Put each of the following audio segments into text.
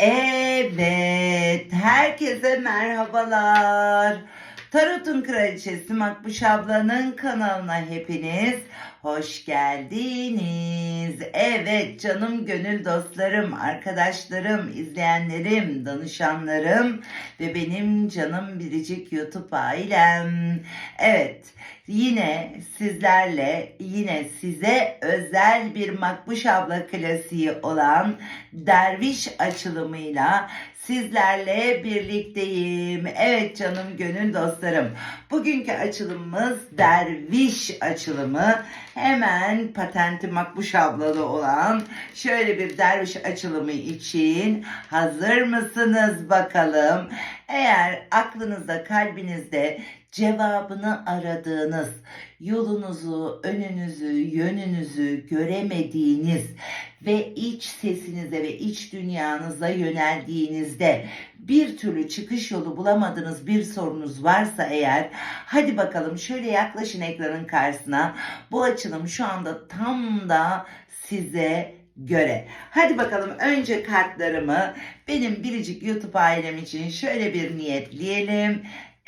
Evet, herkese merhabalar. Tarot'un Kraliçesi Makbuş ablanın kanalına hepiniz hoş geldiniz. Evet canım gönül dostlarım, arkadaşlarım, izleyenlerim, danışanlarım ve benim canım biricik YouTube ailem. Evet, yine sizlerle, yine size özel bir Makbuş abla klasiği olan derviş açılımıyla sizlerle birlikteyim. Evet canım gönül dostlarım. Bugünkü açılımımız derviş açılımı. Hemen patenti makbuş ablalı olan şöyle bir derviş açılımı için hazır mısınız bakalım? Eğer aklınızda kalbinizde cevabını aradığınız, yolunuzu, önünüzü, yönünüzü göremediğiniz ve iç sesinize ve iç dünyanıza yöneldiğinizde bir türlü çıkış yolu bulamadığınız bir sorunuz varsa eğer hadi bakalım şöyle yaklaşın ekranın karşısına. Bu açılım şu anda tam da size göre. Hadi bakalım önce kartlarımı benim biricik YouTube ailem için şöyle bir niyetleyelim.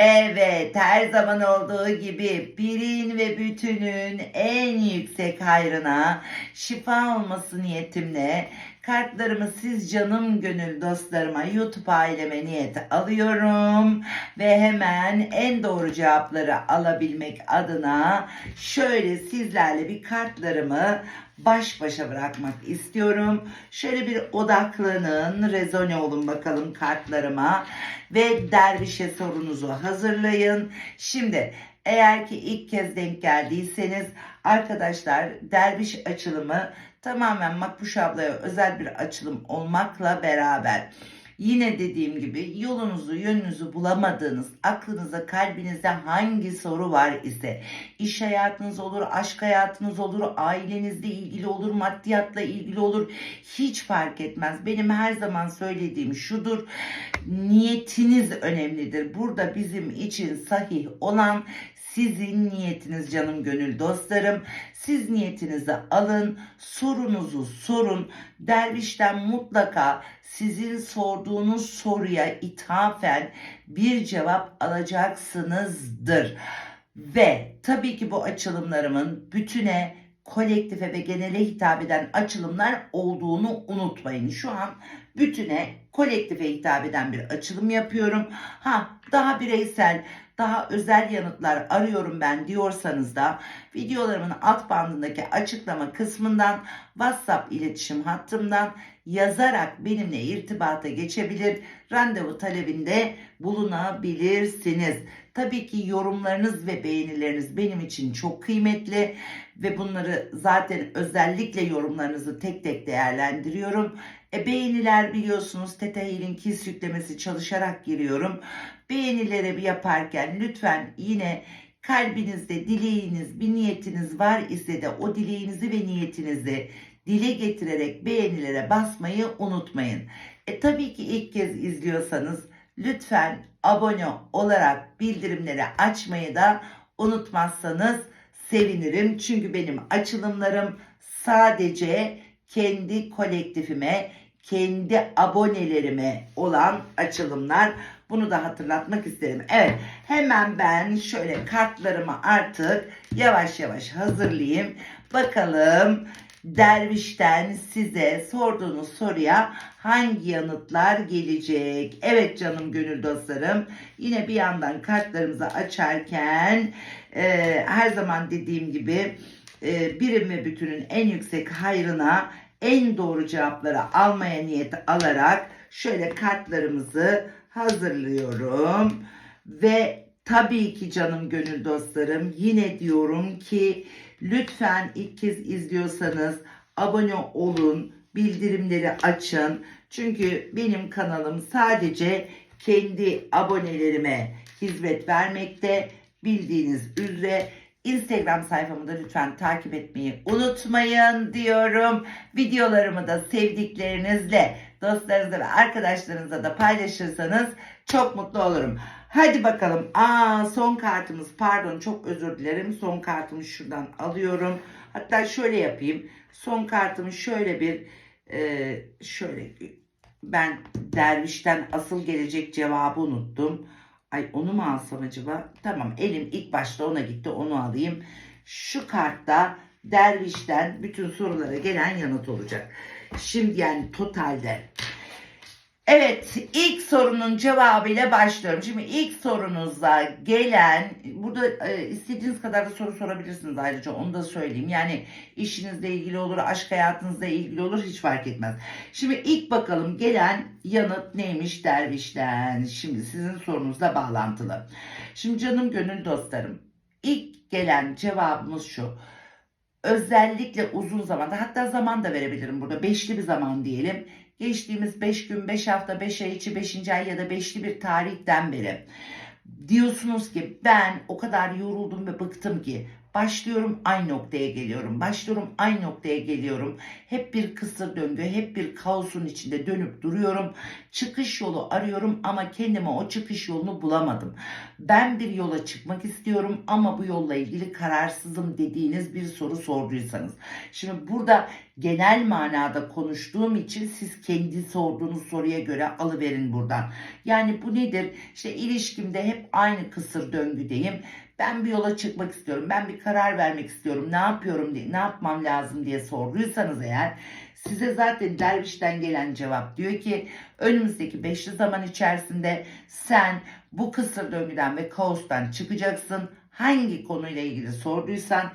Evet, her zaman olduğu gibi birin ve bütünün en yüksek hayrına şifa olması niyetimle kartlarımı siz canım gönül dostlarıma YouTube aileme niyet alıyorum ve hemen en doğru cevapları alabilmek adına şöyle sizlerle bir kartlarımı baş başa bırakmak istiyorum. Şöyle bir odaklanın, rezone olun bakalım kartlarıma ve dervişe sorunuzu hazırlayın. Şimdi eğer ki ilk kez denk geldiyseniz arkadaşlar derviş açılımı tamamen Makbuş ablaya özel bir açılım olmakla beraber Yine dediğim gibi yolunuzu, yönünüzü bulamadığınız, aklınıza, kalbinizde hangi soru var ise, iş hayatınız olur, aşk hayatınız olur, ailenizle ilgili olur, maddiyatla ilgili olur, hiç fark etmez. Benim her zaman söylediğim şudur, niyetiniz önemlidir. Burada bizim için sahih olan sizin niyetiniz canım gönül dostlarım. Siz niyetinizi alın, sorunuzu sorun. Dervişten mutlaka sizin sorduğunuz soruya ithafen bir cevap alacaksınızdır. Ve tabii ki bu açılımlarımın bütüne kolektife ve genele hitap eden açılımlar olduğunu unutmayın. Şu an bütüne kolektife hitap eden bir açılım yapıyorum. Ha daha bireysel, daha özel yanıtlar arıyorum ben diyorsanız da videolarımın alt bandındaki açıklama kısmından WhatsApp iletişim hattımdan yazarak benimle irtibata geçebilir, randevu talebinde bulunabilirsiniz. Tabii ki yorumlarınız ve beğenileriniz benim için çok kıymetli ve bunları zaten özellikle yorumlarınızı tek tek değerlendiriyorum. E, beğeniler biliyorsunuz Teta Healing Kiss yüklemesi çalışarak giriyorum. Beğenileri bir yaparken lütfen yine kalbinizde dileğiniz, bir niyetiniz var ise de o dileğinizi ve niyetinizi dile getirerek beğenilere basmayı unutmayın. E tabii ki ilk kez izliyorsanız lütfen abone olarak bildirimleri açmayı da unutmazsanız sevinirim. Çünkü benim açılımlarım sadece kendi kolektifime, kendi abonelerime olan açılımlar. Bunu da hatırlatmak isterim. Evet hemen ben şöyle kartlarımı artık yavaş yavaş hazırlayayım. Bakalım dervişten size sorduğunuz soruya hangi yanıtlar gelecek? Evet canım gönül dostlarım. Yine bir yandan kartlarımızı açarken e, her zaman dediğim gibi e, birim ve bütünün en yüksek hayrına en doğru cevapları almaya niyet alarak şöyle kartlarımızı hazırlıyorum ve tabii ki canım gönül dostlarım yine diyorum ki lütfen ilk kez izliyorsanız abone olun, bildirimleri açın. Çünkü benim kanalım sadece kendi abonelerime hizmet vermekte. Bildiğiniz üzere Instagram sayfamı da lütfen takip etmeyi unutmayın diyorum. Videolarımı da sevdiklerinizle, dostlarınızla ve arkadaşlarınızla da paylaşırsanız çok mutlu olurum. Hadi bakalım. Aa son kartımız pardon çok özür dilerim. Son kartımı şuradan alıyorum. Hatta şöyle yapayım. Son kartımı şöyle bir e, şöyle ben dervişten asıl gelecek cevabı unuttum. Ay onu mu alsam acaba? Tamam elim ilk başta ona gitti onu alayım. Şu kartta dervişten bütün sorulara gelen yanıt olacak. Şimdi yani totalde. Evet ilk sorunun cevabıyla başlıyorum. Şimdi ilk sorunuza gelen burada e, istediğiniz kadar da soru sorabilirsiniz ayrıca onu da söyleyeyim. Yani işinizle ilgili olur, aşk hayatınızla ilgili olur hiç fark etmez. Şimdi ilk bakalım gelen yanıt neymiş dervişten. Şimdi sizin sorunuzla bağlantılı. Şimdi canım gönül dostlarım ilk gelen cevabımız şu. Özellikle uzun zamanda hatta zaman da verebilirim burada. Beşli bir zaman diyelim. Geçtiğimiz 5 gün, 5 hafta, 5 ay içi, 5. ay ya da beşli bir tarihten beri diyorsunuz ki ben o kadar yoruldum ve bıktım ki başlıyorum aynı noktaya geliyorum. Başlıyorum aynı noktaya geliyorum. Hep bir kısır döngü, hep bir kaosun içinde dönüp duruyorum. Çıkış yolu arıyorum ama kendime o çıkış yolunu bulamadım. Ben bir yola çıkmak istiyorum ama bu yolla ilgili kararsızım dediğiniz bir soru sorduysanız. Şimdi burada genel manada konuştuğum için siz kendi sorduğunuz soruya göre alıverin buradan. Yani bu nedir? İşte ilişkimde hep aynı kısır döngüdeyim. Ben bir yola çıkmak istiyorum. Ben bir karar vermek istiyorum. Ne yapıyorum diye, ne yapmam lazım diye sorduysanız eğer size zaten dervişten gelen cevap diyor ki önümüzdeki beşli zaman içerisinde sen bu kısır döngüden ve kaostan çıkacaksın. Hangi konuyla ilgili sorduysan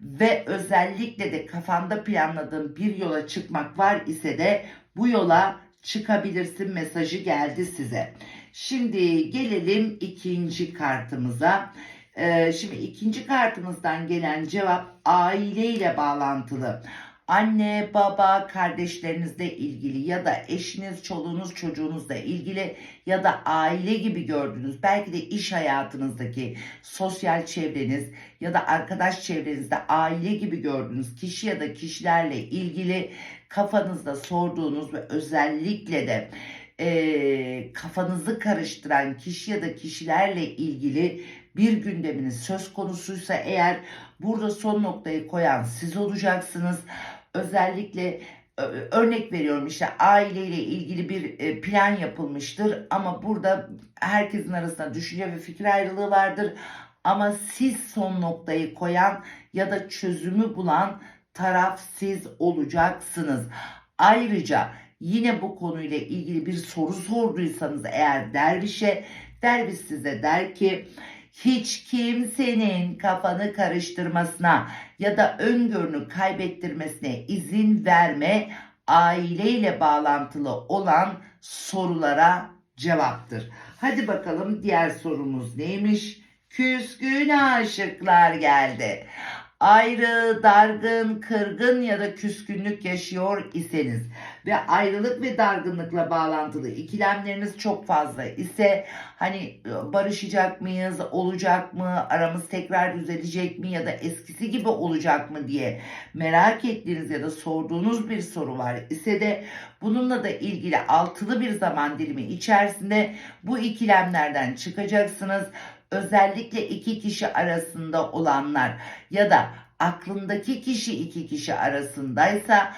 ve özellikle de kafanda planladığın bir yola çıkmak var ise de bu yola çıkabilirsin mesajı geldi size. Şimdi gelelim ikinci kartımıza. Ee, şimdi ikinci kartımızdan gelen cevap aileyle bağlantılı. Anne, baba, kardeşlerinizle ilgili ya da eşiniz, çoluğunuz, çocuğunuzla ilgili ya da aile gibi gördüğünüz belki de iş hayatınızdaki sosyal çevreniz ya da arkadaş çevrenizde aile gibi gördüğünüz kişi ya da kişilerle ilgili kafanızda sorduğunuz ve özellikle de e, kafanızı karıştıran kişi ya da kişilerle ilgili bir gündeminiz söz konusuysa eğer burada son noktayı koyan siz olacaksınız. Özellikle ö- örnek veriyorum işte aileyle ilgili bir e, plan yapılmıştır ama burada herkesin arasında düşünce ve fikir ayrılığı vardır. Ama siz son noktayı koyan ya da çözümü bulan taraf siz olacaksınız. Ayrıca yine bu konuyla ilgili bir soru sorduysanız eğer dervişe derviş size der ki hiç kimsenin kafanı karıştırmasına ya da öngörünü kaybettirmesine izin verme aileyle bağlantılı olan sorulara cevaptır. Hadi bakalım diğer sorumuz neymiş? Küskün aşıklar geldi. Ayrı, dargın, kırgın ya da küskünlük yaşıyor iseniz ve ayrılık ve dargınlıkla bağlantılı ikilemleriniz çok fazla ise hani barışacak mıyız, olacak mı, aramız tekrar düzelecek mi ya da eskisi gibi olacak mı diye merak ettiğiniz ya da sorduğunuz bir soru var ise de bununla da ilgili altılı bir zaman dilimi içerisinde bu ikilemlerden çıkacaksınız özellikle iki kişi arasında olanlar ya da aklındaki kişi iki kişi arasındaysa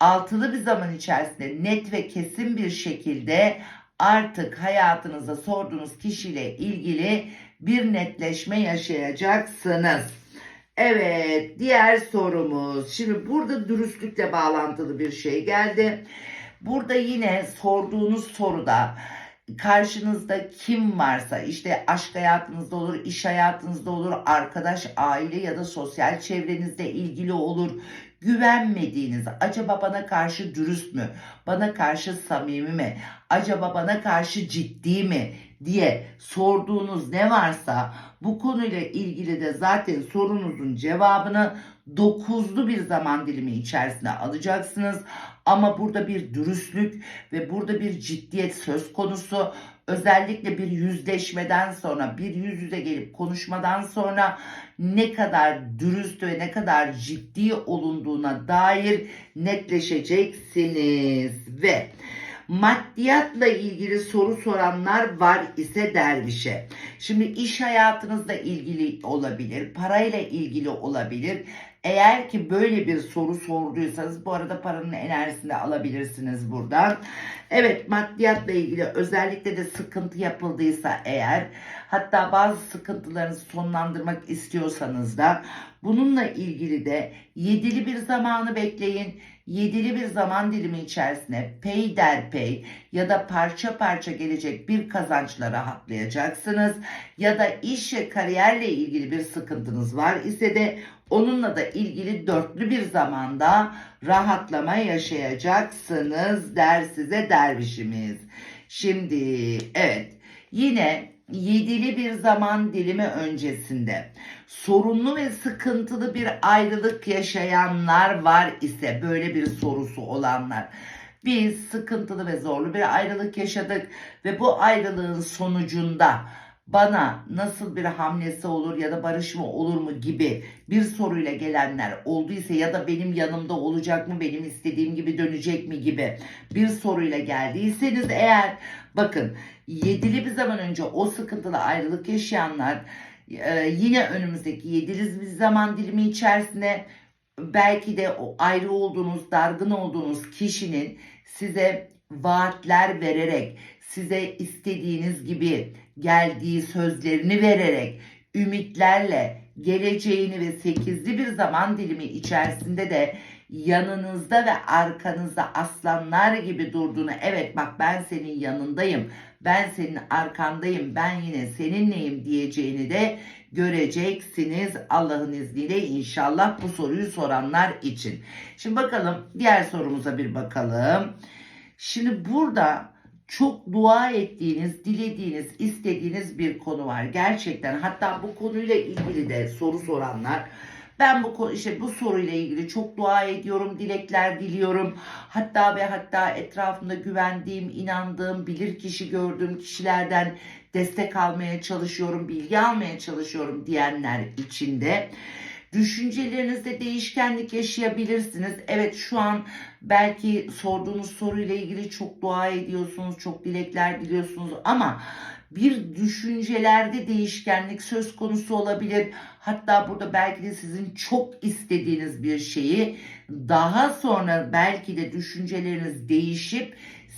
altılı bir zaman içerisinde net ve kesin bir şekilde artık hayatınıza sorduğunuz kişiyle ilgili bir netleşme yaşayacaksınız. Evet, diğer sorumuz. Şimdi burada dürüstlükle bağlantılı bir şey geldi. Burada yine sorduğunuz soruda karşınızda kim varsa işte aşk hayatınızda olur, iş hayatınızda olur, arkadaş, aile ya da sosyal çevrenizde ilgili olur. Güvenmediğiniz, acaba bana karşı dürüst mü? Bana karşı samimi mi? Acaba bana karşı ciddi mi? Diye sorduğunuz ne varsa bu konuyla ilgili de zaten sorunuzun cevabını dokuzlu bir zaman dilimi içerisinde alacaksınız. Ama burada bir dürüstlük ve burada bir ciddiyet söz konusu. Özellikle bir yüzleşmeden sonra, bir yüz yüze gelip konuşmadan sonra ne kadar dürüst ve ne kadar ciddi olunduğuna dair netleşeceksiniz. Ve maddiyatla ilgili soru soranlar var ise dervişe. Şimdi iş hayatınızla ilgili olabilir, parayla ilgili olabilir. Eğer ki böyle bir soru sorduysanız bu arada paranın enerjisini de alabilirsiniz buradan. Evet maddiyatla ilgili özellikle de sıkıntı yapıldıysa eğer hatta bazı sıkıntılarınızı sonlandırmak istiyorsanız da bununla ilgili de yedili bir zamanı bekleyin. Yedili bir zaman dilimi içerisinde peyderpey ya da parça parça gelecek bir kazançla rahatlayacaksınız. Ya da iş ve kariyerle ilgili bir sıkıntınız var ise de onunla da ilgili dörtlü bir zamanda rahatlama yaşayacaksınız der size dervişimiz. Şimdi evet yine yedili bir zaman dilimi öncesinde sorunlu ve sıkıntılı bir ayrılık yaşayanlar var ise böyle bir sorusu olanlar biz sıkıntılı ve zorlu bir ayrılık yaşadık ve bu ayrılığın sonucunda bana nasıl bir hamlesi olur ya da barış mı olur mu gibi bir soruyla gelenler olduysa ya da benim yanımda olacak mı benim istediğim gibi dönecek mi gibi bir soruyla geldiyseniz eğer bakın yedili bir zaman önce o sıkıntılı ayrılık yaşayanlar e, yine önümüzdeki yedili bir zaman dilimi içerisinde belki de o ayrı olduğunuz, dargın olduğunuz kişinin size vaatler vererek, size istediğiniz gibi geldiği sözlerini vererek, ümitlerle geleceğini ve sekizli bir zaman dilimi içerisinde de yanınızda ve arkanızda aslanlar gibi durduğunu evet bak ben senin yanındayım ben senin arkandayım ben yine seninleyim diyeceğini de göreceksiniz Allah'ın izniyle inşallah bu soruyu soranlar için. Şimdi bakalım diğer sorumuza bir bakalım. Şimdi burada çok dua ettiğiniz, dilediğiniz, istediğiniz bir konu var. Gerçekten hatta bu konuyla ilgili de soru soranlar ben bu konu işte bu soruyla ilgili çok dua ediyorum, dilekler diliyorum. Hatta ve hatta etrafımda güvendiğim, inandığım, bilir kişi gördüğüm kişilerden destek almaya çalışıyorum, bilgi almaya çalışıyorum diyenler içinde. Düşüncelerinizde değişkenlik yaşayabilirsiniz. Evet şu an belki sorduğunuz soruyla ilgili çok dua ediyorsunuz, çok dilekler diliyorsunuz ama bir düşüncelerde değişkenlik söz konusu olabilir. Hatta burada belki de sizin çok istediğiniz bir şeyi daha sonra belki de düşünceleriniz değişip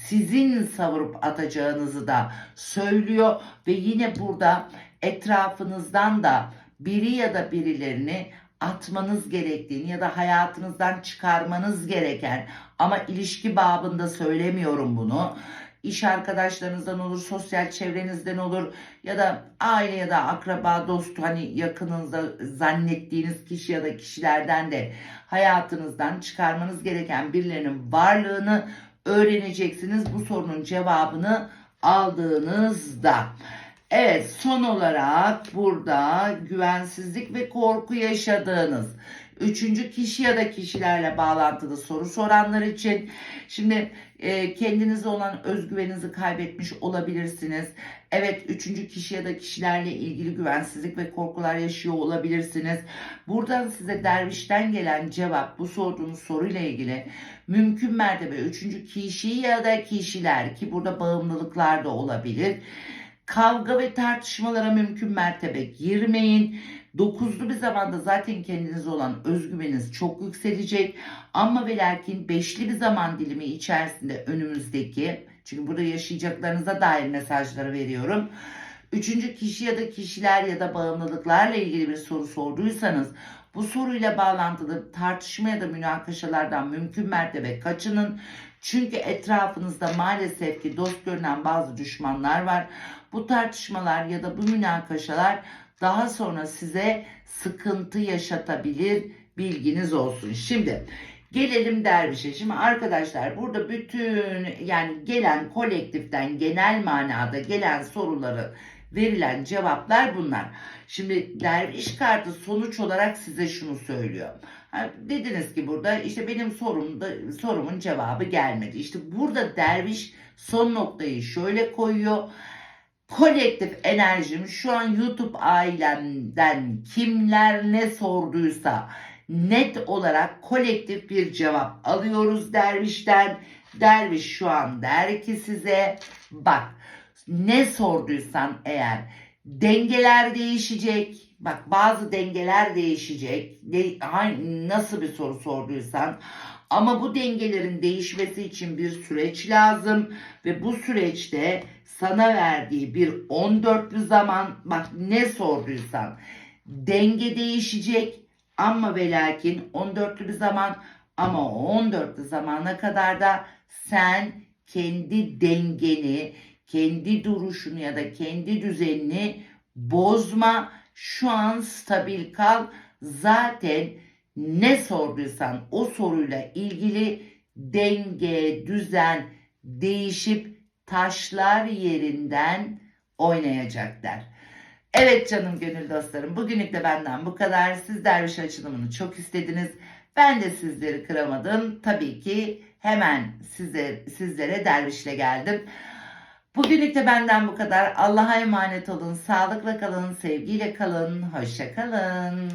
sizin savurup atacağınızı da söylüyor ve yine burada etrafınızdan da biri ya da birilerini atmanız gerektiğini ya da hayatınızdan çıkarmanız gereken ama ilişki babında söylemiyorum bunu iş arkadaşlarınızdan olur, sosyal çevrenizden olur ya da aile ya da akraba, dost hani yakınınızda zannettiğiniz kişi ya da kişilerden de hayatınızdan çıkarmanız gereken birilerinin varlığını öğreneceksiniz. Bu sorunun cevabını aldığınızda. Evet son olarak burada güvensizlik ve korku yaşadığınız üçüncü kişi ya da kişilerle bağlantılı soru soranlar için şimdi e, kendinize olan özgüveninizi kaybetmiş olabilirsiniz. Evet üçüncü kişi ya da kişilerle ilgili güvensizlik ve korkular yaşıyor olabilirsiniz. Buradan size dervişten gelen cevap bu sorduğunuz soruyla ilgili mümkün mertebe üçüncü kişi ya da kişiler ki burada bağımlılıklar da olabilir. Kavga ve tartışmalara mümkün mertebe girmeyin. Dokuzlu bir zamanda zaten kendiniz olan özgüveniniz çok yükselecek. Ama ve lakin beşli bir zaman dilimi içerisinde önümüzdeki çünkü burada yaşayacaklarınıza dair mesajları veriyorum. Üçüncü kişi ya da kişiler ya da bağımlılıklarla ilgili bir soru sorduysanız bu soruyla bağlantılı tartışma ya da münakaşalardan mümkün mertebe kaçının. Çünkü etrafınızda maalesef ki dost görünen bazı düşmanlar var. Bu tartışmalar ya da bu münakaşalar daha sonra size sıkıntı yaşatabilir bilginiz olsun. Şimdi gelelim dervişe. Şimdi arkadaşlar burada bütün yani gelen kolektiften genel manada gelen soruları verilen cevaplar bunlar. Şimdi derviş kartı sonuç olarak size şunu söylüyor. Ha, dediniz ki burada işte benim sorumda, sorumun cevabı gelmedi. İşte burada derviş son noktayı şöyle koyuyor kolektif enerjim şu an YouTube ailemden kimler ne sorduysa net olarak kolektif bir cevap alıyoruz dervişten. Derviş şu an der ki size bak ne sorduysan eğer Dengeler değişecek. Bak bazı dengeler değişecek. Ne, hangi- nasıl bir soru sorduysan. Ama bu dengelerin değişmesi için bir süreç lazım ve bu süreçte sana verdiği bir 14'lü zaman bak ne sorduysan denge değişecek ama ve lakin 14'lü bir zaman ama o 14'lü zamana kadar da sen kendi dengeni, kendi duruşunu ya da kendi düzenini bozma. Şu an stabil kal. Zaten ne sorduysan o soruyla ilgili denge, düzen değişip taşlar yerinden oynayacaklar. Evet canım gönül dostlarım bugünlük de benden bu kadar. Siz derviş açılımını çok istediniz. Ben de sizleri kıramadım. Tabii ki hemen size, sizlere dervişle geldim. Bugünlük de benden bu kadar. Allah'a emanet olun. Sağlıkla kalın, sevgiyle kalın. Hoşça kalın.